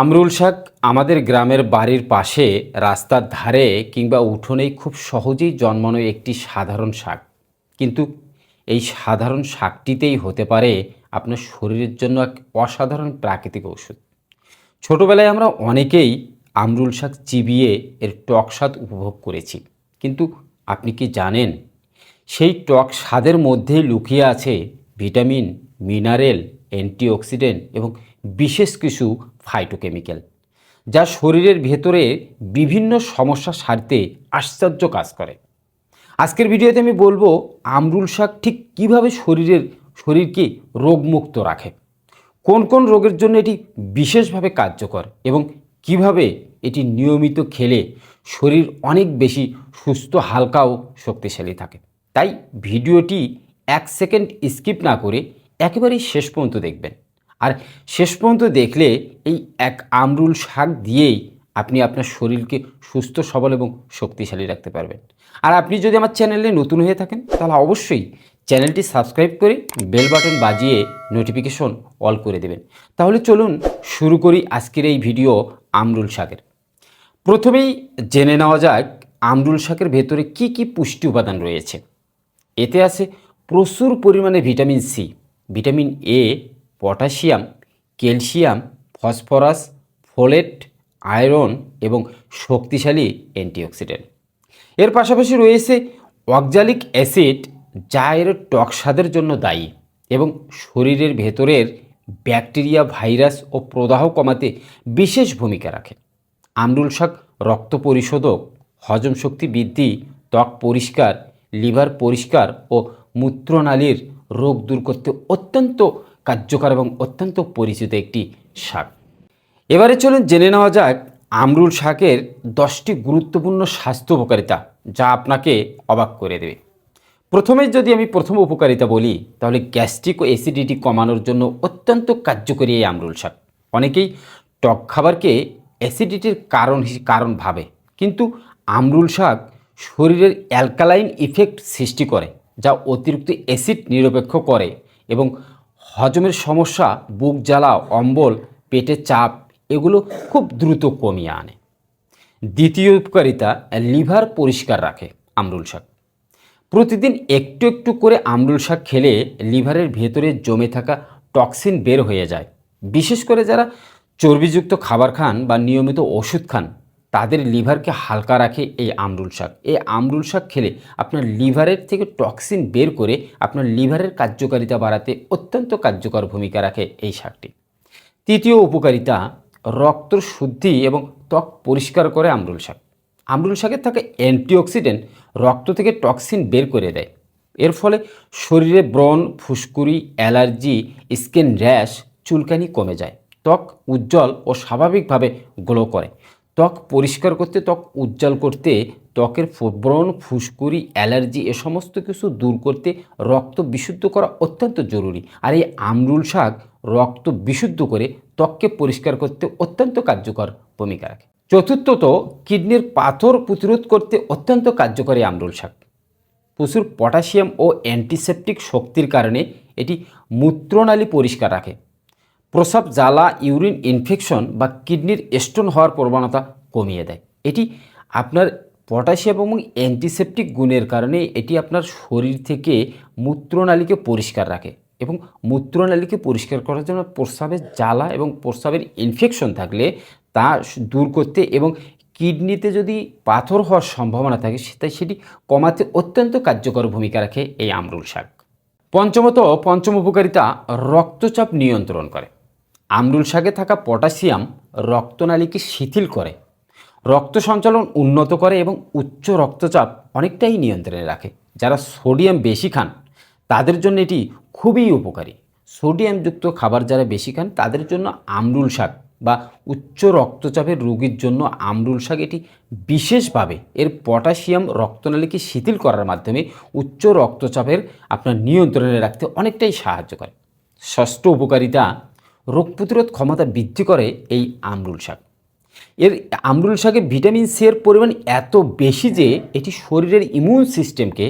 আমরুল শাক আমাদের গ্রামের বাড়ির পাশে, রাস্তার ধারে কিংবা উঠোনেই খুব সহজেই জন্মানো একটি সাধারণ শাক। কিন্তু এই সাধারণ শাকটিতেই হতে পারে আপনার শরীরের জন্য এক অসাধারণ প্রাকৃতিক ওষুধ ছোটোবেলায় আমরা অনেকেই আমরুল শাক চিবিয়ে এর টক স্বাদ উপভোগ করেছি। কিন্তু আপনি কি জানেন, সেই টক স্বাদের মধ্যেই লুকিয়ে আছে ভিটামিন, মিনারেল, অ্যান্টিঅক্সিডেন্ট এবং বিশেষ কিছু ফাইটোকেমিক্যাল যা শরীরের ভেতরে বিভিন্ন সমস্যা সারতে আশ্চর্য কাজ করে। আজকের ভিডিওতে আমি বলব আমরুল শাক ঠিক কীভাবে শরীরের, শরীরকে রোগমুক্ত রাখে। কোন কোন রোগের জন্য এটি বিশেষভাবে কার্যকর এবং কীভাবে এটি নিয়মিত খেলে শরীর অনেক বেশি সুস্থ, হালকা ও শক্তিশালী থাকে। তাই ভিডিওটি এক সেকেন্ড স্কিপ না করে একেবারেই শেষ পর্যন্ত দেখবেন। আর শেষ পর্যন্ত দেখলে এই এক আমরুল শাক দিয়েই আপনি আপনার শরীরকে সুস্থ, সবল এবং শক্তিশালী রাখতে পারবেন। আর আপনি যদি আমার চ্যানেলে নতুন হয়ে থাকেন, তাহলে অবশ্যই চ্যানেলটি সাবস্ক্রাইব করে বেল বাটন বাজিয়ে নোটিফিকেশন অল করে দেবেন। তাহলে চলুন শুরু করি আজকের এই ভিডিও আমরুল শাকের। প্রথমেই জেনে নেওয়া যাক আমরুল শাকের ভেতরে কি কি পুষ্টি উপাদান রয়েছে। এতে আছে প্রচুর পরিমাণে vitamin C, vitamin A potassium, calcium, phosphorus, folate, iron এবং শক্তিশালী অ্যান্টিঅক্সিডেন্ট। এর পাশাপাশি রয়েছে অক্সালিক অ্যাসিড, যা এর টক স্বাদের জন্য দায়ী এবং শরীরের ভেতরের ব্যাকটেরিয়া, ভাইরাস ও প্রদাহ কমাতে বিশেষ ভূমিকা রাখে। আমরুল শাক, রক্ত পরিশোধক, হজম শক্তি বৃদ্ধি, ত্বক পরিষ্কার, লিভার পরিষ্কার ও মূত্রনালীর রোগ দূর করতে অত্যন্ত কার্যকর এবং অত্যন্ত পরিচিত একটি শাক। এবারে চলুন জেনে নেওয়া যাক আমরুল শাকের দশটি গুরুত্বপূর্ণ স্বাস্থ্য উপকারিতা যা আপনাকে অবাক করে দেবে। প্রথমে যদি আমি প্রথম উপকারিতা বলি, তাহলে গ্যাস্ট্রিক ও অ্যাসিডিটি কমানোর জন্য অত্যন্ত কার্যকরী এই আমরুল শাক। অনেকেই টক খাবারকে অ্যাসিডিটির কারণ কারণ ভাবে, কিন্তু আমরুল শাক শরীরের অ্যালকালাইন ইফেক্ট সৃষ্টি করে, যা অতিরিক্ত অ্যাসিড নিরপেক্ষ করে এবং হজমের সমস্যা, বুক জ্বালা, অম্বল, পেটের চাপ, এগুলো খুব দ্রুত কমিয়ে আনে। দ্বিতীয় উপকারিতা, লিভার পরিষ্কার রাখে আমরুল শাক। প্রতিদিন একটু একটু করে আমরুল শাক খেলে লিভারের ভেতরে জমে থাকা টক্সিন বের হয়ে যায়। বিশেষ করে যারা চর্বিযুক্ত খাবার খান বা নিয়মিত ওষুধ খান তাদের লিভারকে হালকা রাখে এই আমরুল শাক। এই আমরুল শাক খেলে আপনার লিভারের থেকে টক্সিন বের করে আপনার লিভারের কার্যকারিতা বাড়াতে অত্যন্ত কার্যকর ভূমিকা রাখে এই শাকটি। তৃতীয় উপকারিতা রক্ত শুদ্ধি এবং ত্বক পরিষ্কার করে আমরুল শাক। আমরুল শাকের থাকা অ্যান্টিঅক্সিডেন্ট, রক্ত থেকে টক্সিন বের করে দেয়। এর ফলে শরীরে ব্রণ, ফুসকুড়ি, অ্যালার্জি, স্কিন র্যাশ, চুলকানি কমে যায়। ত্বক উজ্জ্বল ও স্বাভাবিকভাবে গ্লো করে। ত্বক পরিষ্কার করতে, ত্বক উজ্জ্বল করতে, ত্বকের ব্রণ ফুসকুড়ি, অ্যালার্জি এ সমস্ত কিছু দূর করতে রক্ত বিশুদ্ধ করা অত্যন্ত জরুরি। আর এই আমরুল শাক রক্ত বিশুদ্ধ করে ত্বককে পরিষ্কার করতে অত্যন্ত কার্যকর ভূমিকা রাখে। চতুর্থত, কিডনির পাথর প্রতিরোধ করতে অত্যন্ত কার্যকরী আমরুল শাক। প্রচুর পটাশিয়াম ও অ্যান্টিসেপটিক শক্তির কারণে এটি মূত্রনালী পরিষ্কার রাখে। প্রসাব জ্বালা, ইউরিন ইনফেকশন বা কিডনির স্টোন হওয়ার প্রবণতা কমিয়ে দেয়। এটি আপনার পটাশিয়াম এবং অ্যান্টিসেপটিক গুণের কারণে এটি আপনার শরীর থেকে মূত্রনালীকে পরিষ্কার রাখে এবং মূত্রনালীকে পরিষ্কার করার জন্য প্রস্রাবের জ্বালা এবং প্রস্রাবের ইনফেকশন থাকলে তা দূর করতে এবং কিডনিতে যদি পাথর হওয়ার সম্ভাবনা থাকে, তাই সেটি কমাতে অত্যন্ত কার্যকর ভূমিকা রাখে এই আমরুল শাক। পঞ্চমত, পঞ্চম উপকারিতা, রক্তচাপ নিয়ন্ত্রণ করে। আমরুল শাকে থাকা পটাশিয়াম রক্তনালীকে শিথিল করে। রক্ত সঞ্চালন উন্নত করে এবং উচ্চ রক্তচাপ অনেকটাই নিয়ন্ত্রণে রাখে। যারা সোডিয়াম বেশি খান, তাদের জন্য এটি খুবই উপকারী। সোডিয়ামযুক্ত খাবার যারা বেশি খান, তাদের জন্য আমরুল শাক বা উচ্চ রক্তচাপের রোগীর জন্য আমরুল শাক এটি বিশেষভাবে এর পটাশিয়াম রক্তনালীকে শিথিল করার মাধ্যমে উচ্চ রক্তচাপের আপনার নিয়ন্ত্রণে রাখতে অনেকটাই সাহায্য করে। ষষ্ঠ উপকারিতা রোগ প্রতিরোধ ক্ষমতা বৃদ্ধি করে এই আমরুল শাক। এর আমরুল শাকে ভিটামিন সি এর পরিমাণ এত বেশি যে এটি শরীরের ইমিউন সিস্টেমকে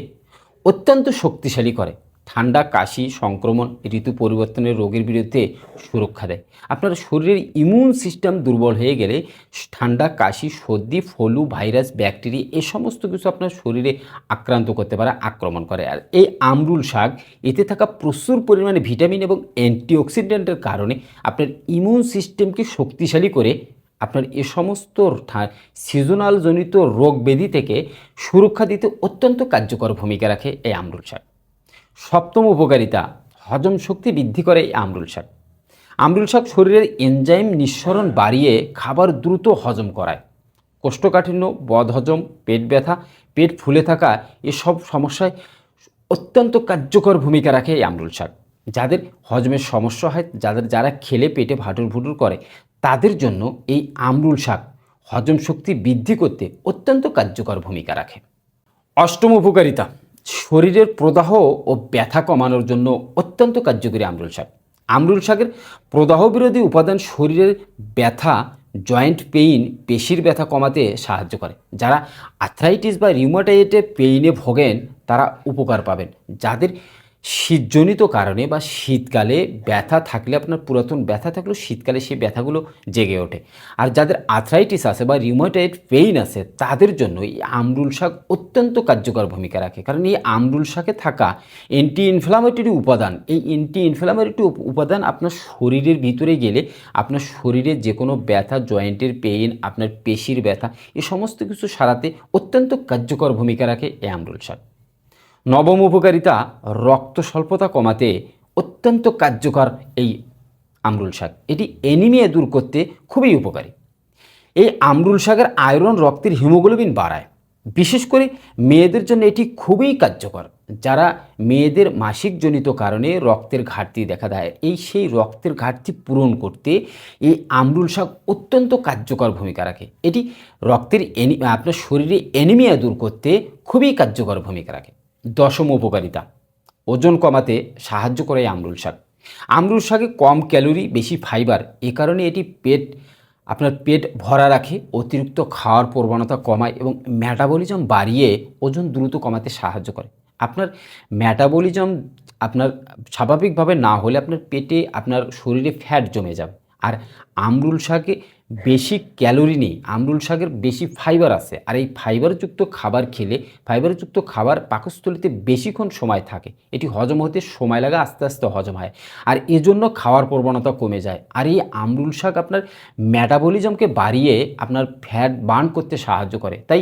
অত্যন্ত শক্তিশালী করে। ঠান্ডা, কাশি, সংক্রমণ, ঋতু পরিবর্তনের রোগের বিরুদ্ধে সুরক্ষা দেয়। আপনার শরীরের ইমিউন সিস্টেম দুর্বল হয়ে গেলে ঠান্ডা, কাশি, সর্দি, ফলু, ভাইরাস, ব্যাকটেরিয়া এ সমস্ত কিছু আপনার শরীরে আক্রান্ত করতে পারে, আক্রমণ করে। আর এই আমরুল শাক, এতে থাকা প্রচুর পরিমাণে ভিটামিন এবং অ্যান্টিঅক্সিডেন্টের কারণে আপনার ইমিউন সিস্টেমকে শক্তিশালী করে আপনার এ সমস্ত সিজনাল জনিত রোগ ব্যাধি থেকে সুরক্ষা দিতে অত্যন্ত কার্যকর ভূমিকা রাখে এই আমরুল শাক। সপ্তম উপকারিতা, হজম শক্তি বৃদ্ধি করে এই আমরুল শাক। আমরুল শাক শরীরের এনজাইম নিঃসরণ বাড়িয়ে খাবার দ্রুত হজম করায়। কোষ্ঠকাঠিন্য বদহজম পেট ব্যথা, পেট ফুলে থাকা এসব সমস্যায় অত্যন্ত কার্যকর ভূমিকা রাখে এই আমরুল শাক। যাদের হজমের সমস্যা হয়, যাদের যারা খেলে পেটে ভাটুর ভুটুর করে, তাদের জন্য এই আমরুল শাক হজম শক্তি বৃদ্ধি করতে অত্যন্ত কার্যকর ভূমিকা রাখে। অষ্টম উপকারিতা শরীরের প্রদাহ ও ব্যথা কমানোর জন্য অত্যন্ত কার্যকরী আমরুল শাক। আমরুল শাকের প্রদাহ বিরোধী উপাদান শরীরের ব্যথা, জয়েন্ট পেইন, পেশির ব্যথা কমাতে সাহায্য করে। যারা আর্থ্রাইটিস বা রিউমাটাইটে পেইনে ভোগেন, তারা উপকার পাবেন। যাদের শীতজনিত কারণে বা শীতকালে ব্যথা থাকলে, আপনার পুরাতন ব্যথা থাকলেও শীতকালে সেই ব্যথাগুলো জেগে ওঠে। আর যাদের আর্থ্রাইটিস আছে বা রিউমাটয়েড পেইন আছে, তাদের জন্য এই আমরুল শাক অত্যন্ত কার্যকর ভূমিকা রাখে। কারণ এই আমরুল শাকে থাকা অ্যান্টি ইনফ্লামেটরি উপাদান, এই অ্যান্টি ইনফ্লামেটরি উপাদান আপনার শরীরের ভিতরে গেলে, আপনার শরীরে যে কোনো ব্যথা, জয়েন্টের পেইন আপনার পেশির ব্যথা, এ সমস্ত কিছু সারাতে অত্যন্ত কার্যকর ভূমিকা রাখে এই আমরুল শাক। নবম উপকারিতা, রক্ত স্বল্পতা কমাতে অত্যন্ত কার্যকর এই আমরুল শাক। এটি অ্যানিমিয়া দূর করতে খুবই উপকারী। এই আমরুল শাকের আয়রন রক্তের হিমোগ্লোবিন বাড়ায়। বিশেষ করে মেয়েদের জন্য এটি খুবই কার্যকর। যারা মেয়েদের মাসিকজনিত কারণে রক্তের ঘাটতি দেখা দেয়, এই সেই রক্তের ঘাটতি পূরণ করতে এই আমরুল শাক অত্যন্ত কার্যকর ভূমিকা রাখে। এটি রক্তের আপনার শরীরে অ্যানিমিয়া দূর করতে খুবই কার্যকর ভূমিকা রাখে। দশম উপকারিতা। ওজন কমাতে সাহায্য করে আমরুল শাক। আমরুল শাকে কম ক্যালোরি, বেশি ফাইবার, এ কারণে এটি পেট, আপনার পেট ভরা রাখে, অতিরিক্ত খাওয়ার প্রবণতা কমায় এবং ম্যাটাবলিজম বাড়িয়ে ওজন দ্রুত কমাতে সাহায্য করে। আপনার ম্যাটাবলিজম আপনার স্বাভাবিকভাবে না হলে আপনার পেটে, আপনার শরীরে ফ্যাট জমে যাবে। আর আমরুল শাকে বেশি ক্যালোরি নেই, আমরুল শাকের বেশি ফাইবার আছে। আর এই ফাইবারযুক্ত খাবার খেলে ফাইবারযুক্ত খাবার পাকস্থলিতে বেশিক্ষণ সময় থাকে। এটি হজম হতে সময় লাগে আস্তে আস্তে হজম হয়। আর এজন্য খাওয়ার প্রবণতা কমে যায়। আর এই আমরুল শাক আপনার ম্যাটাবলিজমকে বাড়িয়ে আপনার ফ্যাট বার্ন করতে সাহায্য করে। তাই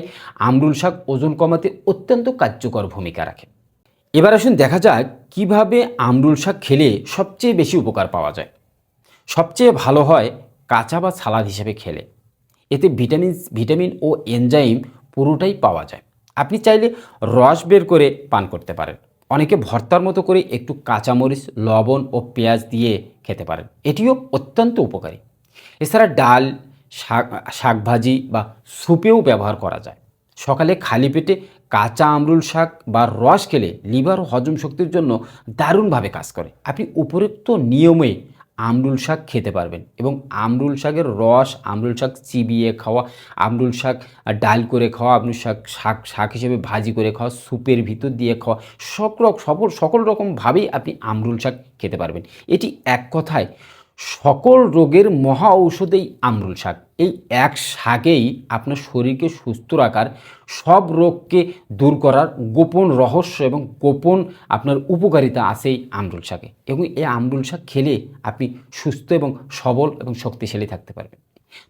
আমরুল শাক ওজন কমাতে অত্যন্ত কার্যকর ভূমিকা রাখে। এবার আসুন দেখা যাক কীভাবে আমরুল শাক খেলে সবচেয়ে বেশি উপকার পাওয়া যায়। সবচেয়ে ভালো হয় কাঁচা বা সালাদ হিসেবে খেলে। এতে ভিটামিন ভিটামিন ও এনজাইম পুরোটাই পাওয়া যায়। আপনি চাইলে রস বের করে পান করতে পারেন। অনেকে ভর্তার মতো করে একটু কাঁচামরিচ, লবণ ও পেঁয়াজ দিয়ে খেতে পারেন। এটিও অত্যন্ত উপকারী। এছাড়া ডাল, শাক, শাকভাজি বা স্যুপেও ব্যবহার করা যায়। সকালে খালি পেটে কাঁচা আমরুল শাক বা রস খেলে লিভার ও হজম শক্তির জন্য দারুণভাবে কাজ করে। আপনি উপরোক্ত নিয়মে আমরুল শাক খেতে পারবেন। এবং আমরুল শাকের রস, আমরুল শাক চিবিয়ে খাওয়া, আমরুল শাক ডাল করে খাওয়া আমরুল শাক শাক শাক হিসেবে ভাজি করে খাওয়া, স্যুপের ভিতর দিয়ে খাওয়া সব, সকল সকল রকমভাবেই আপনি আমরুল শাক খেতে পারবেন। এটি এক কথায় সকল রোগের মহা ঔষধেই আমরুল শাক। এই এক শাকেই আপনার শরীরকে সুস্থ রাখার সব রোগকে দূর করার গোপন রহস্য এবং গোপন আপনার উপকারিতা আছে এই আমরুল শাকে। এবং এই আমরুল শাক খেলে আপনি সুস্থ এবং সবল এবং শক্তিশালী থাকতে পারবেন।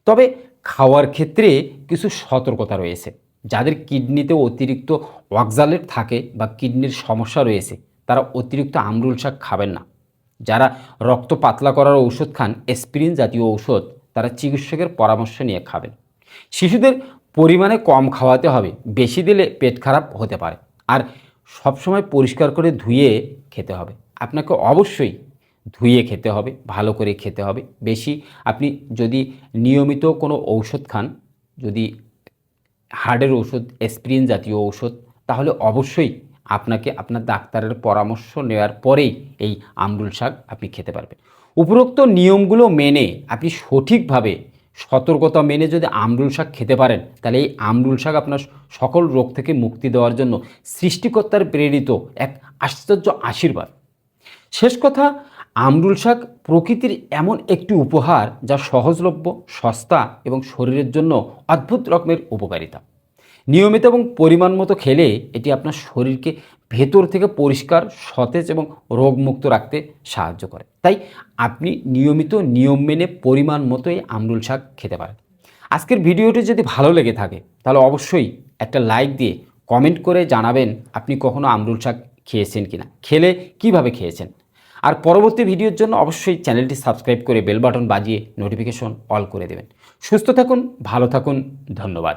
তবে খাওয়ার ক্ষেত্রে কিছু সতর্কতা রয়েছে। যাদের কিডনিতে অতিরিক্ত অক্সালেট থাকে বা কিডনির সমস্যা রয়েছে, তারা অতিরিক্ত আমরুল শাক খাবেন না। যারা রক্ত পাতলা করার ঔষধ খান, এসপিরিন জাতীয় ঔষধ তারা চিকিৎসকের পরামর্শ নিয়ে খাবেন। শিশুদের পরিমাণে কম খাওয়াতে হবে, বেশি দিলে পেট খারাপ হতে পারে। আর সবসময় পরিষ্কার করে ধুয়ে খেতে হবে। আপনাকে অবশ্যই ধুয়ে খেতে হবে, ভালো করে খেতে হবে। বেশি আপনি যদি নিয়মিত কোনো ঔষধ খান, যদি হার্টের ওষুধ এসপ্রিন জাতীয় ঔষধ, তাহলে অবশ্যই আপনাকে আপনার ডাক্তারের পরামর্শ নেওয়ার পরেই এই আমরুল শাক আপনি খেতে পারবেন। উপরোক্ত নিয়মগুলো মেনে আপনি সঠিকভাবে সতর্কতা মেনে যদি আমরুল শাক খেতে পারেন, তাহলে এই আমরুল শাক আপনার সকল রোগ থেকে মুক্তি দেওয়ার জন্য সৃষ্টিকর্তার প্রেরিত এক আশ্চর্য আশীর্বাদ। শেষ কথা, আমরুল শাক প্রকৃতির এমন একটি উপহার যা সহজলভ্য, সস্তা এবং শরীরের জন্য অদ্ভুত রকমের উপকারিতা। নিয়মিত এবং পরিমাণ মতো খেলে এটি আপনার শরীরকে ভেতর থেকে পরিষ্কার, সতেজ এবং রোগমুক্ত রাখতে সাহায্য করে। তাই আপনি নিয়মিত নিয়ম মেনে পরিমাণ মতোই আমরুল শাক খেতে পারেন। আজকের ভিডিওটি যদি ভালো লেগে থাকে, তাহলে অবশ্যই একটা লাইক দিয়ে কমেন্ট করে জানাবেন আপনি কখনো আমরুল শাক খেয়েছেন কিনা, খেলে কীভাবে খেয়েছেন। আর পরবর্তী ভিডিওর জন্য অবশ্যই চ্যানেলটি সাবস্ক্রাইব করে বেল বাটন বাজিয়ে নোটিফিকেশন অল করে দেবেন। সুস্থ থাকুন, ভালো থাকুন, ধন্যবাদ।